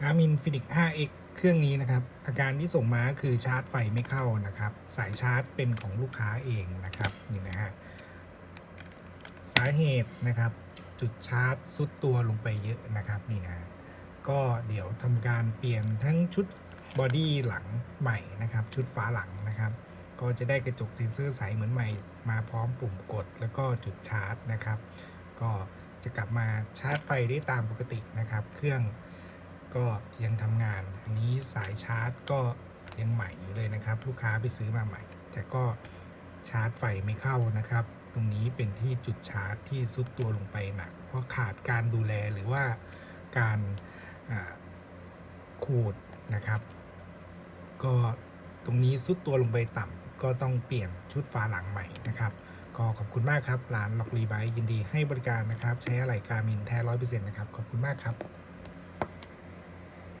Garmin Fenix 5X เครื่องนี้นะครับ อาการที่ส่งมาคือชาร์จไฟไม่เข้านะครับ สายชาร์จเป็นของลูกค้าเองนะครับนี่นะฮะสาเหตุนะครับ จุดชาร์จซุดตัวลงไปเยอะนะครับนี่นะก็เดี๋ยวทำการเปลี่ยนทั้งชุดบอดี้หลังใหม่นะครับ ชุดฝาหลังนะครับ ก็จะได้กระจกเซ็นเซอร์ใสเหมือนใหม่ มาพร้อมปุ่มกด แล้วก็จุดชาร์จนะครับ ก็จะกลับมาชาร์จไฟได้ตามปกตินะครับ เครื่อง ก็ยังทำงาน อันนี้สายชาร์จก็ยังใหม่อยู่เลยนะครับ ลูกค้าไปซื้อมาใหม่ แต่ก็ชาร์จไฟไม่เข้านะครับ ตรงนี้เป็นที่จุดชาร์จที่ซุดตัวลงไปหนัก เพราะขาดการดูแลหรือว่าการขูดนะครับ ก็ตรงนี้ซุดตัวลงไปต่ำก็ต้องเปลี่ยนชุดฝาหลังใหม่นะครับ ก็ขอบคุณมากครับร้านล็อกรีไบยินดีให้บริการนะครับ ใช้อะไหล่การมินแท้ร้อยเปอร์เซ็นต์นะครับ ขอบคุณมากครับ